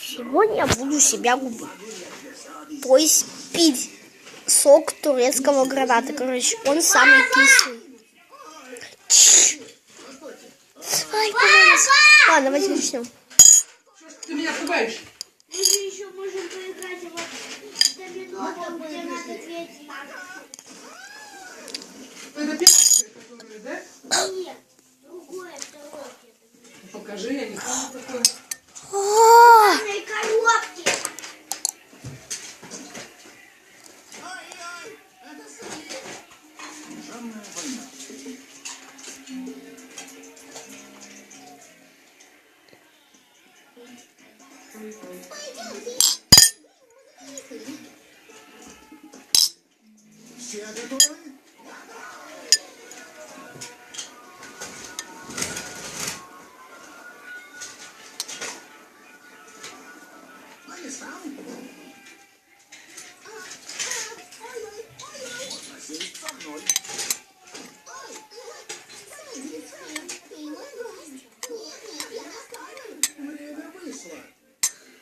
Сегодня я буду себя губить. То есть пить сок турецкого граната. Короче, он самый кислый. Чш. Ай. Ладно, давайте начнем. Что ж ты меня пугаешь? Мы же еще можем поиграть в домино, там, где надо третий. Покажи, я не помню такое. На коробке. Все готовы?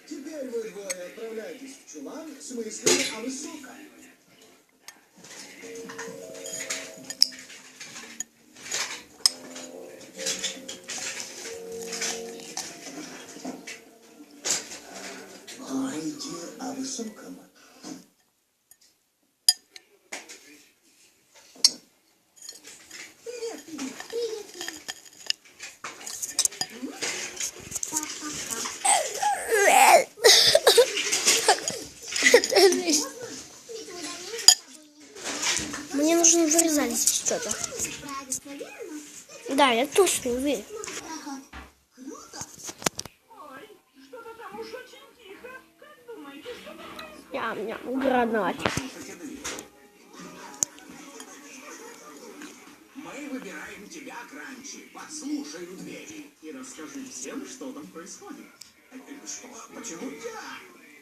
Теперь вы двое отправляйтесь в чулан с мыслями о высоком. Высоком. Мне нужно вырезать здесь что-то. Да, я точно уверен. Ням-ням, гранатик. Мы выбираем тебя, Кранчи. Подслушай у двери и расскажи всем, что там происходит. Что? Почему я?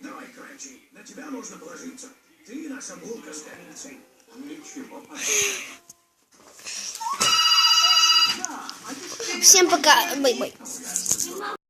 Давай, Кранчи, на тебя можно положиться. Ты наша булка с корицей. Ничего. Всем пока. Бай-бай.